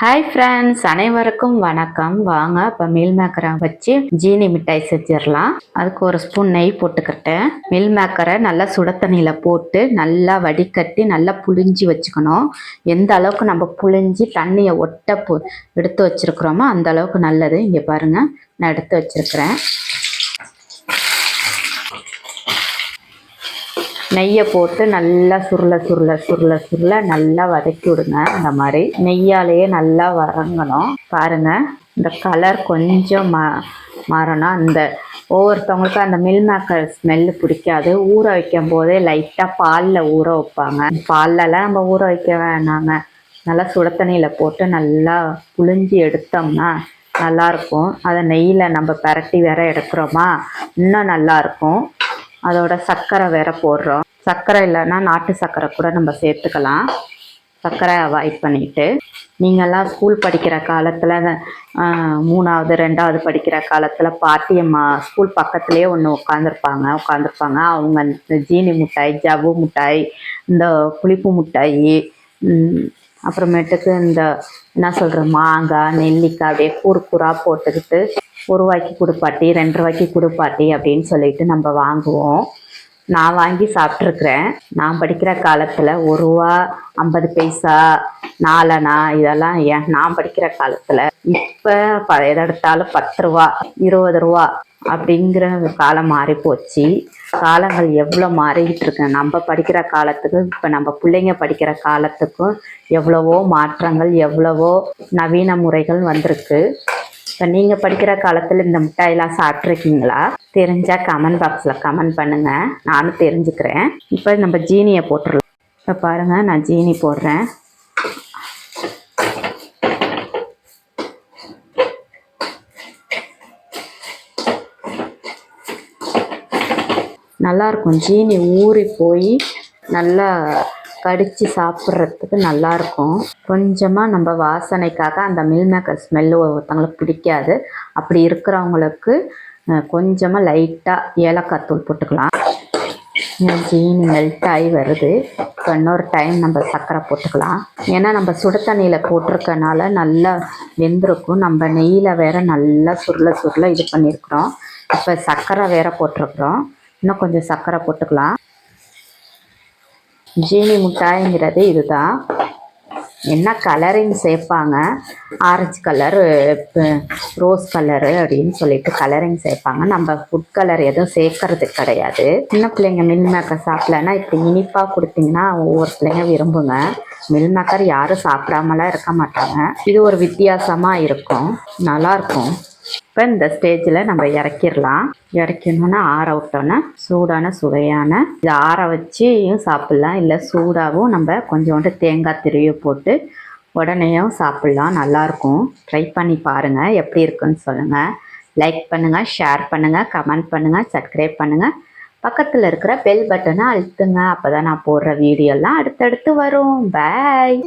Hi friends அனைவருக்கும் வணக்கம். வாங்க இப்போ மீல் மேக்கரை வச்சு ஜீனி மிட்டாய் செஞ்சிடலாம். அதுக்கு ஒரு ஸ்பூன் நெய் போட்டுக்கிட்டேன். மில் மேக்கரை நல்லா சுட தண்ணியில் போட்டு நல்லா வடிகட்டி நல்லா புழிஞ்சி வச்சுக்கணும். எந்த அளவுக்கு நம்ம புளிஞ்சி தண்ணியை ஒட்ட பு எடுத்து வச்சுருக்குறோமோ அந்த அளவுக்கு நல்லது. இங்கே பாருங்கள் நான் எடுத்து வச்சுருக்கிறேன். நெய்யை போட்டு நல்லா சுருள சுருள சுருள சுருள நல்லா வதக்கி விடுங்க. இந்த மாதிரி நெய்யாலேயே நல்லா வதங்கணும். பாருங்க இந்த கலர் கொஞ்சம் மா மாறணும். அந்த ஒவ்வொருத்தவங்களுக்கும் அந்த மில் மேக்கர் ஸ்மெல்லு பிடிக்காது. ஊற வைக்கும் போதே லைட்டாக பாலில் ஊற வைப்பாங்க. பால்லலாம் நம்ம ஊற வைக்க வேணாங்க. நல்லா சுடத்தண்ணியில் போட்டு நல்லா புழிஞ்சி எடுத்தோம்னா நல்லாயிருக்கும் அதை நெய்யில் நம்ம பரட்டி வேற எடுக்கிறோமா? இன்னும் நல்லாயிருக்கும் அதோட சர்க்கரை வேற போடுறோம். சர்க்கரை இல்லைன்னா நாட்டு சர்க்கரை கூட நம்ம சேர்த்துக்கலாம். சர்க்கரை அவாய்ட் பண்ணிட்டு. நீங்கள்லாம் ஸ்கூல் படிக்கிற காலத்தில் மூணாவது ரெண்டாவது படிக்கிற காலத்தில் பாட்டியம்மா ஸ்கூல் பக்கத்துலேயே ஒன்று உட்காந்துருப்பாங்க உட்காந்துருப்பாங்க அவங்க இந்த ஜீனி மிட்டாய் ஜவ்வு மிட்டாய் இந்த புளிப்பு மிட்டாய் அப்புறமேட்டுக்கு இந்த என்ன சொல்கிற மாங்காய் நெல்லிக்காய் அப்படியே கூறு கூறாக போட்டுக்கிட்டு ஒரு ரூபாய்க்கு கொடுப்பாட்டி ரெண்டு ரூபாய்க்கு கொடுப்பாட்டி அப்படின்னு சொல்லிட்டு நம்ம வாங்குவோம். நான் வாங்கி சாப்பிட்ருக்குறேன் நான் படிக்கிற காலத்தில் ஒரு ரூபா ஐம்பது பைசா நாலனா இதெல்லாம் ஏன்? நான் படிக்கிற காலத்தில் இப்போ ப எதெடுத்தாலும் பத்து ரூபா இருபது ரூபா அப்படிங்கிற காலம் மாறி போச்சு. காலங்கள் எவ்வளோ மாறிக்கிட்டு இருக்கு? நம்ம படிக்கிற காலத்துக்கும் இப்போ நம்ம பிள்ளைங்க படிக்கிற காலத்துக்கும் எவ்வளவோ மாற்றங்கள் எவ்வளவோ நவீன முறைகள் வந்திருக்கு. இப்போ நீங்கள் படிக்கிற காலத்தில் இந்த மிட்டாயெல்லாம் சாப்பிட்ருக்கீங்களா தெரிஞ்சால் கமெண்ட் பாக்ஸில் கமெண்ட் பண்ணுங்கள் நானும் தெரிஞ்சுக்கிறேன். இப்போ நம்ம ஜீனியை போட்டுடலாம். இப்போ பாருங்கள் நான் ஜீனி போடுறேன். நல்லாயிருக்கும் ஜீனி ஊறி போய் நல்லா கடித்து சாப்பிட்றதுக்கு நல்லாயிருக்கும். கொஞ்சமாக நம்ம வாசனைக்காக அந்த மில் மேக்கர் ஸ்மெல்லு ஒருத்தவங்களுக்கு பிடிக்காது. அப்படி இருக்கிறவங்களுக்கு கொஞ்சமாக லைட்டாக ஏலக்காய் தூள் போட்டுக்கலாம். ஜீனி மெல்ட் ஆகி வருது. இப்போ இன்னொரு டைம் நம்ம சர்க்கரை போட்டுக்கலாம். ஏன்னா நம்ம சுட தண்ணியில் போட்டிருக்கனால நல்லா வெந்திருக்கும். நம்ம நெய்யில் வேற நல்லா சுருள சுருள இது பண்ணியிருக்கிறோம். இப்போ சர்க்கரை வேற போட்டிருக்கிறோம். இன்னும் கொஞ்சம் சர்க்கரை போட்டுக்கலாம். ஜீனி மிட்டாய்ங்கிறது இதுதான். என்ன கலரிங் சேர்ப்பாங்க? ஆரஞ்சு கலரு ரோஸ் கலரு அப்படின்னு சொல்லிட்டு கலரிங் சேர்ப்பாங்க. நம்ம ஃபுட் கலர் எதுவும் சேர்க்கறது கிடையாது. சின்ன பிள்ளைங்க மில் மேக்கர் சாப்பிடலன்னா இப்படி இனிப்பாக கொடுத்தீங்கன்னா ஒவ்வொரு பிள்ளைங்க விரும்புங்க. மில் மேக்கர் யாரும் சாப்பிடாமலாம் இருக்க மாட்டாங்க. இது ஒரு வித்தியாசமாக இருக்கும். நல்லாயிருக்கும் இப்போ இந்த ஸ்டேஜில் நம்ம இறக்கிடலாம். இறக்கணுன்னா ஆற விட்டோன்னா சூடான சுவையான இது ஆற வச்சியும் சாப்பிட்லாம். இல்லை சூடாகவும் நம்ம கொஞ்சோண்டு தேங்காய் திருவி போட்டு உடனேயும் சாப்பிட்லாம். நல்லாயிருக்கும் ட்ரை பண்ணி பாருங்கள் எப்படி இருக்குன்னு சொல்லுங்கள் லைக் பண்ணுங்கள் ஷேர் பண்ணுங்கள் கமெண்ட் பண்ணுங்கள் சப்ஸ்கிரைப் பண்ணுங்கள் பக்கத்தில் இருக்கிற பெல் பட்டனை அழுத்துங்க. அப்போ தான் நான் போடுற வீடியோலாம் அடுத்தடுத்து வரும். பாய்